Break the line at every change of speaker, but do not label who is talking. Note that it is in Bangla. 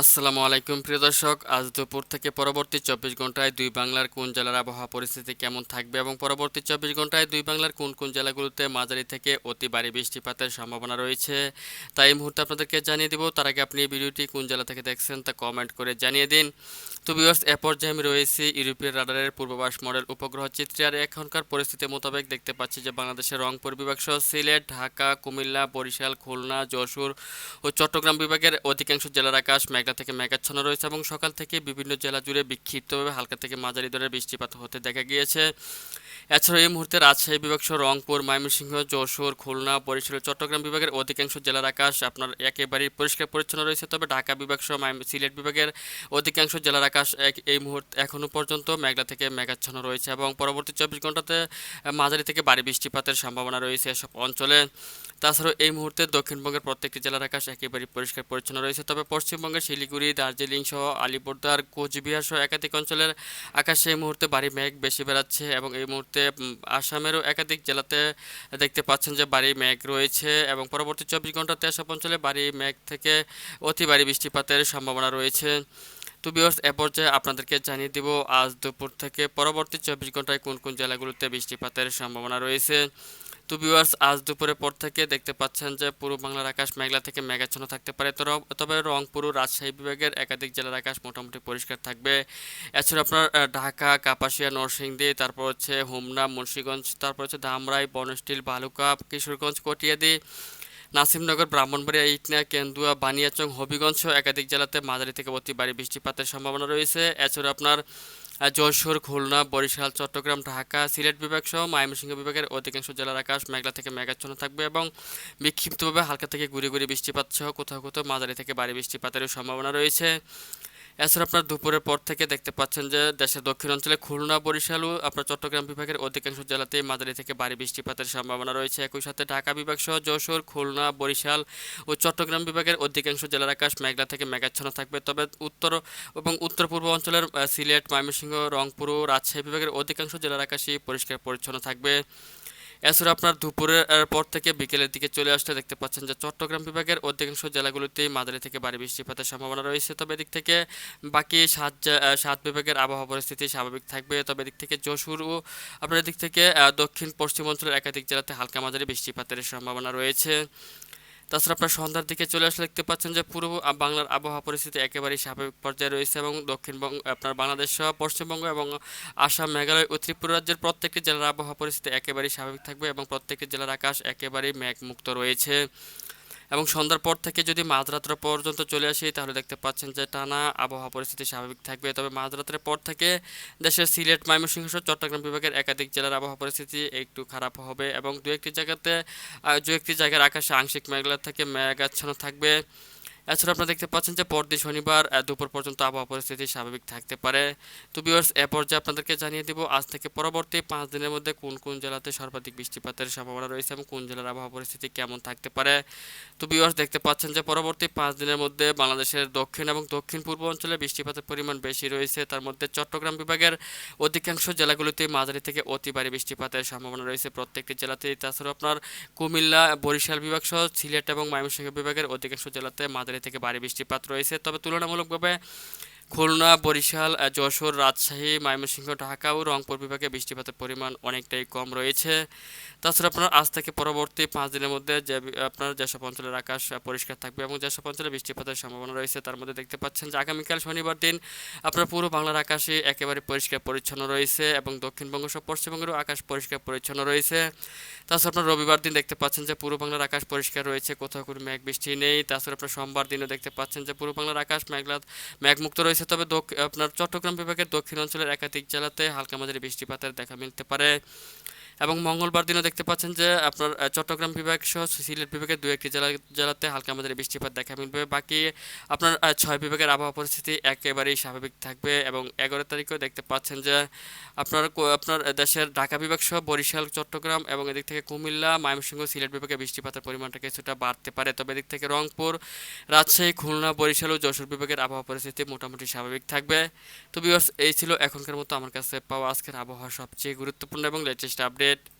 আসসালামু আলাইকুম, প্রিয় দর্শক। আজ দুপুর থেকে পরবর্তী চব্বিশ ঘন্টায় দুই বাংলার কোন জেলার আবহাওয়া পরিস্থিতি কেমন থাকবে এবং পরবর্তী চব্বিশ ঘন্টায় দুই বাংলার কোন কোন জেলাগুলোতে মাঝারি থেকে অতি ভারী বৃষ্টিপাতের সম্ভাবনা রয়েছে তাই এই মুহূর্তে আপনাদেরকে জানিয়ে দিব। তার আগে আপনি ভিডিওটি কোন জেলা থেকে দেখছেন তা কমেন্ট করে জানিয়ে দিন। তো বিয়ার্স এ পর্যায়ে আমি রয়েছি ইউরোপীয় রাডারের পূর্বাভাস মডেল উপগ্রহ চিত্রে আর এখনকার পরিস্থিতি মোতাবেক দেখতে পাচ্ছি যে বাংলাদেশের রংপুর বিভাগ সহ সিলেট, ঢাকা, কুমিল্লা, বরিশাল, খুলনা, যশোর ও চট্টগ্রাম বিভাগের অধিকাংশ জেলার আকাশ মেঘলা থেকে মেঘাচ্ছন্ন রয়েছে এবং সকাল থেকে বিভিন্ন জেলা জুড়ে বিক্ষিপ্তভাবে হালকা থেকে মাঝারি দরের বৃষ্টিপাত হতে দেখা গিয়েছে। এছাড়াও এই মুহূর্তে রাজশাহী বিভাগ সহ রংপুর, ময়মনসিংহ, যশোর, খুলনা, বরিশাল চট্টগ্রাম বিভাগের অধিকাংশ জেলার আকাশ আপনার একেবারেই পরিষ্কার পরিচ্ছন্ন রয়েছে। তবে ঢাকা বিভাগ সহ সিলেট বিভাগের অধিকাংশ জেলার আকাশ এক- এই মুহূর্তে এখনও পর্যন্ত মেঘলা থেকে মেঘাচ্ছন্ন রয়েছে এবং পরবর্তী চব্বিশ ঘন্টাতে মাঝারি থেকে ভারী বৃষ্টিপাতের সম্ভাবনা রয়েছে এসব অঞ্চলে। তাছাড়াও এই মুহূর্তে দক্ষিণবঙ্গের প্রত্যেকটি জেলার আকাশ একেবারেই পরিষ্কার পরিচ্ছন্ন রয়েছে। তবে পশ্চিমবঙ্গের শিলিগুড়ি, দার্জিলিং সহ আলিপুরদার কোচবিহার সহ একাধিক অঞ্চলের আকাশে এই মুহূর্তে ভারী মেঘ বেশি বেড়াচ্ছে এবং এই মুহূর্তে আসামেরও একাধিক জেলাতে দেখতে পাচ্ছেন যে ভারী মেঘ রয়েছে এবং পরবর্তী চব্বিশ ঘন্টাতে এসব অঞ্চলে ভারী মেঘ থেকে অতি ভারী বৃষ্টিপাতের সম্ভাবনা রয়েছে। তো বিয়র্স এ পর্যায়ে আপনাদেরকে জানিয়ে দিব, আজ দুপুর থেকে পরবর্তী চব্বিশ ঘন্টায় কোন কোন জেলাগুলোতে বৃষ্টিপাতের সম্ভাবনা রয়েছে। তো ভিউয়ার্স আজ দুপুরের পর থেকে দেখতে পাচ্ছেন যে পূর্ব বাংলার আকাশ মেঘলা থেকে মেঘাচ্ছন্ন থাকতে পারে। তবে রংপুর রাজশাহী বিভাগের একাধিক জেলার আকাশ মোটামুটি পরিষ্কার থাকবে। এছাড়া আপনার ঢাকা, কাপাসিয়া, নরসিংদী, তারপর হচ্ছে হোমনা, মুন্সিগঞ্জ, তারপর হচ্ছে ধামরাই বনস্টিল বালুকা কিশোরগঞ্জ, কটিয়াদি নাসিমনগর, ব্রাহ্মণবাড়িয়া, ইটনা, কেন্দুয়া, বানিয়াচং, হবিগঞ্জ একাধিক জেলাতে মাঝারি থেকে অতি ভারী বৃষ্টিপাতের সম্ভাবনা রয়েছে। এছাড়া আপনার যশোর, খুলনা, বরিশাল, চট্টগ্রাম, ঢাকা, সিলেট বিভাগ সহ ময়মনসিংহ বিভাগের অধিকাংশ জেলার আকাশ মেঘলা থেকে মেঘাচ্ছন্ন থাকবে এবং বিক্ষিপ্তভাবে হালকা থেকে গুড়ি গুড়ি বৃষ্টিপাত সহ কোথাও কোথাও মাঝারি থেকে ভারী বৃষ্টিপাতেরও সম্ভাবনা রয়েছে। এছাড়া আপনার দুপুরের পর থেকে দেখতে পাচ্ছেন যে দেশের দক্ষিণ অঞ্চলে খুলনা, বরিশাল ও আপনার চট্টগ্রাম বিভাগের অধিকাংশ জেলাতেই মাঝারি থেকে ভারী বৃষ্টিপাতের সম্ভাবনা রয়েছে। একই সাথে ঢাকা বিভাগ সহ যশোর, খুলনা, বরিশাল ও চট্টগ্রাম বিভাগের অধিকাংশ জেলার আকাশ মেঘলা থেকে মেঘাচ্ছন্ন থাকবে। তবে উত্তর এবং উত্তর পূর্ব অঞ্চলের সিলেট, ময়মনসিংহ, রংপুর ও রাজশাহী বিভাগের অধিকাংশ জেলার আকাশই পরিষ্কার পরিচ্ছন্ন থাকবে। এছাড়া আপনার দুপুরের পর থেকে বিকেলের দিকে চলে আসতে দেখতে পাচ্ছেন যে চট্টগ্রাম বিভাগের অধিকাংশ জেলাগুলোতেই মাঝারি থেকে ভারী বৃষ্টিপাতের সম্ভাবনা রয়েছে। তবে এদিক থেকে বাকি সাত সাত বিভাগের আবহাওয়া পরিস্থিতি স্বাভাবিক থাকবে। তবে এদিক থেকে যশোর ও আপনার এদিক থেকে দক্ষিণ পশ্চিম অঞ্চলের একাধিক জেলাতে হালকা মাঝারি বৃষ্টিপাতের সম্ভাবনা রয়েছে। তাছাড়া আপনার সন্ধ্যার দিকে চলে আসলে দেখতে পাচ্ছেন যে পূর্ব বাংলার আবহাওয়া পরিস্থিতি একেবারেই স্বাভাবিক পর্যায়ে রয়েছে এবং দক্ষিণবঙ্গ, আপনার বাংলাদেশ সহ পশ্চিমবঙ্গ এবং আসাম, মেঘালয় ও ত্রিপুরা রাজ্যের প্রত্যেকটি জেলার আবহাওয়া পরিস্থিতি একেবারেই স্বাভাবিক থাকবে এবং প্রত্যেকটি জেলার আকাশ একেবারেই মেঘমুক্ত রয়েছে। এবং সন্ধ্যার পর থেকে যদি মাঝরাত্র পর্যন্ত চলে আসি, তাহলে দেখতে পাচ্ছেন যে টানা আবহাওয়া পরিস্থিতি স্বাভাবিক থাকবে। তবে মাঝরাত্রের পর থেকে দেশের সিলেট, ময়মনসিংহ চট্টগ্রাম বিভাগের একাধিক জেলার আবহাওয়া পরিস্থিতি একটু খারাপ হবে এবং দু একটি জায়গাতে দু একটি জায়গার আকাশে আংশিক মেঘলা থেকে মেঘাচ্ছন্ন থাকবে। এছাড়া আপনারা দেখতে পাচ্ছেন যে পরদিন শনিবার দুপুর পর্যন্ত আবহাওয়া পরিস্থিতি স্বাভাবিক থাকতে পারে। তো ভিউয়ার্স এ পর্যায়ে আপনাদেরকে জানিয়ে দিব, আজ থেকে পরবর্তী পাঁচ দিনের মধ্যে কোন কোন জেলাতে সর্বাধিক বৃষ্টিপাতের সম্ভাবনা রয়েছে এবং কোন জেলার আবহাওয়া পরিস্থিতি কেমন থাকতে পারে? তো ভিউয়ার্স দেখতে পাচ্ছেন যে পরবর্তী পাঁচ দিনের মধ্যে বাংলাদেশের দক্ষিণ এবং দক্ষিণ পূর্ব অঞ্চলে বৃষ্টিপাতের পরিমাণ বেশি রয়েছে। তার মধ্যে চট্টগ্রাম বিভাগের অধিকাংশ জেলাগুলিতে মাঝারি থেকে অতি ভারী বৃষ্টিপাতের সম্ভাবনা রয়েছে। প্রত্যেকটি জেলাতেই তাছাড়া আপনার কুমিল্লা, বরিশাল বিভাগ সহ সিলেট এবং ময়মনসিংহ বিভাগের অধিকাংশ জেলাতে মাঝারি থেকে ভারী বৃষ্টিপাত রয়েছে। তবে তুলনামূলকভাবে খুলনা, বরিশাল যশোর, রাজশাহী, ময়মনসিংহ, ঢাকা ও রংপুর বিভাগে বৃষ্টিপাতের পরিমাণ অনেকটাই কম রয়েছে। তাছাড়া আপনার আজ থেকে পরবর্তী পাঁচ দিনের মধ্যে যে আপনার যেসব অঞ্চলের আকাশ পরিষ্কার থাকবে এবং যেসব অঞ্চলে বৃষ্টিপাতের সম্ভাবনা রয়েছে তার মধ্যে দেখতে পাচ্ছেন যে আগামীকাল শনিবার দিন আপনার পুরো বাংলার আকাশে একেবারে পরিষ্কার পরিচ্ছন্ন রয়েছে এবং দক্ষিণবঙ্গ সহ পশ্চিমবঙ্গেরও আকাশ পরিষ্কার পরিচ্ছন্ন রয়েছে। তাছাড়া আপনার রবিবার দিন দেখতে পাচ্ছেন যে পুরো বাংলার আকাশ পরিষ্কার রয়েছে, কোথাও কোনো মেঘ বৃষ্টি নেই। তাছাড়া আপনার সোমবার দিনও দেখতে পাচ্ছেন যে পুরো বাংলার আকাশ মেঘলা মেঘমুক্ত রয়েছে। তবে আপনার চট্টগ্রাম বিভাগের দক্ষিণ অঞ্চলের একাধিক জেলাতে হালকা মাঝারি বৃষ্টিপাতের দেখা মিলতে পারে। এবং মঙ্গলবার দিনও দেখতে পাচ্ছেন যে আপনার চট্টগ্রাম বিভাগ সহ সিলেট বিভাগের দু একটি জেলা জেলাতে হালকা মাঝারি বৃষ্টিপাত দেখা মিলবে। বাকি আপনার ছয় বিভাগের আবহাওয়া পরিস্থিতি একেবারেই স্বাভাবিক থাকবে এবং এগারো তারিখেও দেখতে পাচ্ছেন যে আপনার আপনার দেশের ঢাকা বিভাগ সহ বরিশাল, চট্টগ্রাম এবং এদিক থেকে কুমিল্লা, ময়মনসিংহ, সিলেট বিভাগে বৃষ্টিপাতের পরিমাণটা কিছুটা বাড়তে পারে। তবে এদিক থেকে রংপুর, রাজশাহী, খুলনা, বরিশাল ও যশোর বিভাগের আবহাওয়া পরিস্থিতি মোটামুটি স্বাভাবিক থাকবে। তো বিকজ এই ছিল এখনকার মতো আমার কাছে পাওয়া আজকের আবহাওয়া সবচেয়ে গুরুত্বপূর্ণ এবং লেটেস্ট আপডেট it.